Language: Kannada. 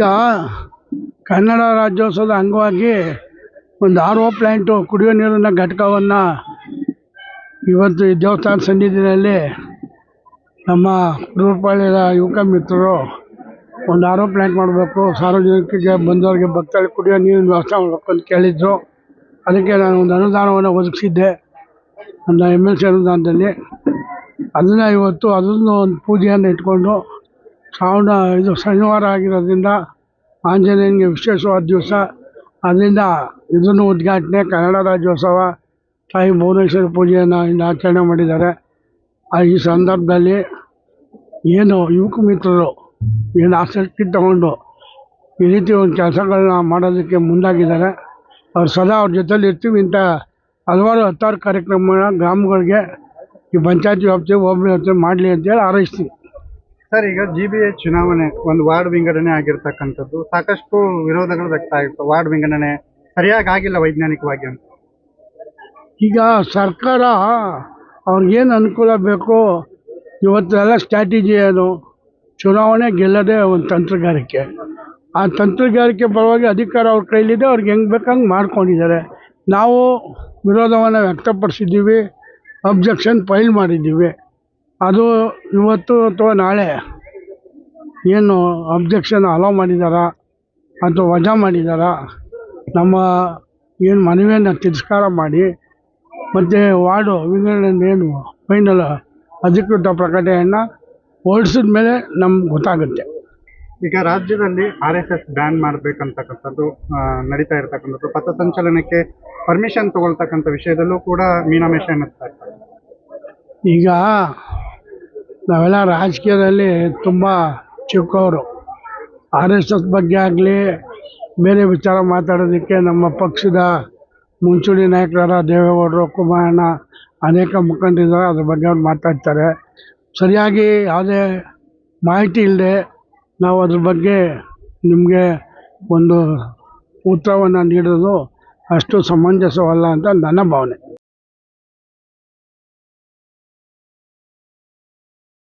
ಈಗ ಕನ್ನಡ ರಾಜ್ಯೋತ್ಸವದ ಅಂಗವಾಗಿ ಒಂದು ಆರ್ ಒ ಪ್ಲ್ಯಾಂಟು ಕುಡಿಯೋ ನೀರಿನ ಘಟಕವನ್ನು ಇವತ್ತು ದೇವಸ್ಥಾನ ಸನ್ನಿಧಿಯಲ್ಲಿ ನಮ್ಮ ಕುರುಪಾಳ್ಯದ ಯುವಕ ಮಿತ್ರರು ಒಂದು ಆರ್ ಒ ಪ್ಲ್ಯಾಂಟ್ ಮಾಡಬೇಕು. ಸಾರ್ವಜನಿಕರಿಗೆ ಬಂದವರಿಗೆ ಭಕ್ತರಿಗೆ ಕುಡಿಯೋ ನೀರಿನ ವ್ಯವಸ್ಥೆ ಮಾಡಬೇಕು ಅಂತ ಕೇಳಿದ್ರು. ಅದಕ್ಕೆ ನಾನು ಒಂದು ಅನುದಾನವನ್ನು ಒದಗಿಸಿದ್ದೆ. ನನ್ನ ಎಂ ಎಲ್ ಸಿ ಅನುದಾನದಲ್ಲಿ. ಅದನ್ನು ಇವತ್ತು ಅದನ್ನು ಒಂದು ಪೂಜೆಯನ್ನು ಇಟ್ಕೊಂಡು ಶ್ರಾವಣ ಇದು ಶನಿವಾರ ಆಗಿರೋದ್ರಿಂದ ಆಂಜನೇಯನಿಗೆ ವಿಶೇಷವಾದ ದಿವಸ. ಅದರಿಂದ ಇದನ್ನು ಉದ್ಘಾಟನೆ ಕನ್ನಡ ರಾಜ್ಯೋತ್ಸವ, ತಾಯಿ ಭುವನೇಶ್ವರಿ ಪೂಜೆಯನ್ನು ಇಲ್ಲಿ ಆಚರಣೆ ಮಾಡಿದ್ದಾರೆ. ಈ ಸಂದರ್ಭದಲ್ಲಿ ಏನು ಯುವಕ ಮಿತ್ರರು ಏನು ಆಸಕ್ತಿ ತಗೊಂಡು ಈ ರೀತಿ ಒಂದು ಕೆಲಸಗಳನ್ನ ಮಾಡೋದಕ್ಕೆ ಮುಂದಾಗಿದ್ದಾರೆ. ಅವ್ರು ಸದಾ ಅವ್ರ ಜೊತೆಲಿ ಇರ್ತೀವಿ ಇಂಥ ಹಲವಾರು ಹತ್ತಾರು ಕಾರ್ಯಕ್ರಮಗಳನ್ನ ಗ್ರಾಮಗಳಿಗೆ ಈ ಪಂಚಾಯತಿ ವ್ಯಾಪ್ತಿ ವ್ಯಾಪ್ತಿ ಮಾಡಲಿ ಅಂತೇಳಿ ಹಾರೈಸ್ತೀವಿ. ಸರ್, ಈಗ ಜಿ ಬಿ ಎಚ್ ಚುನಾವಣೆ ಒಂದು ವಾರ್ಡ್ ವಿಂಗಡಣೆ ಆಗಿರ್ತಕ್ಕಂಥದ್ದು, ಸಾಕಷ್ಟು ವಿರೋಧಗಳು ವ್ಯಕ್ತ ಆಗಿತ್ತು. ವಾರ್ಡ್ ವಿಂಗಡಣೆ ಸರಿಯಾಗಿ ಆಗಿಲ್ಲ ವೈಜ್ಞಾನಿಕವಾಗಿ ಅಂತ. ಈಗ ಸರ್ಕಾರ ಅವ್ರಿಗೇನು ಅನುಕೂಲ ಬೇಕೋ, ಇವತ್ತೆಲ್ಲ ಸ್ಟ್ರಾಟಜಿ ಏನು? ಚುನಾವಣೆ ಗೆಲ್ಲದೆ ಒಂದು ತಂತ್ರಗಾರಿಕೆ. ಆ ತಂತ್ರಗಾರಿಕೆ ಪರವಾಗಿ ಅಧಿಕಾರ ಅವ್ರ ಕೈಲಿದೆ, ಅವ್ರಿಗೆ ಹೆಂಗೆ ಬೇಕಂಗೆ ಮಾಡ್ಕೊಂಡಿದ್ದಾರೆ. ನಾವು ವಿರೋಧವನ್ನು ವ್ಯಕ್ತಪಡಿಸಿದ್ದೀವಿ ಅಬ್ಜೆಕ್ಷನ್ ಫೈಲ್ ಮಾಡಿದ್ದೀವಿ. ಅದು ಇವತ್ತು ಅಥವಾ ನಾಳೆ ಏನು ಅಬ್ಜೆಕ್ಷನ್ ಅಲೋ ಮಾಡಿದ್ದಾರಾ ಅಥವಾ ವಜಾ ಮಾಡಿದ್ದಾರಾ ನಮ್ಮ ಏನು ಮನವಿಯನ್ನು ತಿರಸ್ಕಾರ ಮಾಡಿ ಮತ್ತು ವಾರ್ಡು ವಿಂಗಡಣೆ ಏನು ಫೈನಲ್ ಅಧಿಕೃತ ಪ್ರಕಟಣೆಯನ್ನು ಹೊರಡಿಸಿದ ಮೇಲೆ ನಮ್ಗೆ ಗೊತ್ತಾಗುತ್ತೆ. ಈಗ ರಾಜ್ಯದಲ್ಲಿ ಆರ್ ಎಸ್ ಎಸ್ ಬ್ಯಾನ್ ಮಾಡಬೇಕಂತಕ್ಕಂಥದ್ದು ನಡೀತಾ ಇರತಕ್ಕಂಥದ್ದು ಪಥಸಂಚಲನಕ್ಕೆ ಪರ್ಮಿಷನ್ ತಗೊಳ್ತಕ್ಕಂಥ ವಿಷಯದಲ್ಲೂ ಕೂಡ ಮೀನಾಮೇಷ ಎನ್ನಿಸ್ತಾ ಇರ್ತಾರೆ ಈಗ ನಾವೆಲ್ಲ ರಾಜಕೀಯದಲ್ಲಿ ತುಂಬ ಚಿಕ್ಕವರು. ಆರ್ ಎಸ್ ಎಸ್ ಬಗ್ಗೆ ಆಗಲಿ ಬೇರೆ ವಿಚಾರ ಮಾತಾಡೋದಕ್ಕೆ ನಮ್ಮ ಪಕ್ಷದ ಮುಂಚೂಣಿ ನಾಯಕರಾದ ದೇವೇಗೌಡರು, ಕುಮಾರಣ್ಣ ಅನೇಕ ಮುಖಂಡರಿದ್ದಾರೆ. ಅದ್ರ ಬಗ್ಗೆ ಅವ್ರು ಮಾತಾಡ್ತಾರೆ. ಸರಿಯಾಗಿ ಯಾವುದೇ ಮಾಹಿತಿ ಇಲ್ಲದೆ ನಾವು ಅದ್ರ ಬಗ್ಗೆ ನಿಮಗೆ ಒಂದು ಉತ್ತರವನ್ನು ನೀಡೋದು ಅಷ್ಟು ಸಮಂಜಸವಲ್ಲ ಅಂತ ನನ್ನ ಭಾವನೆ.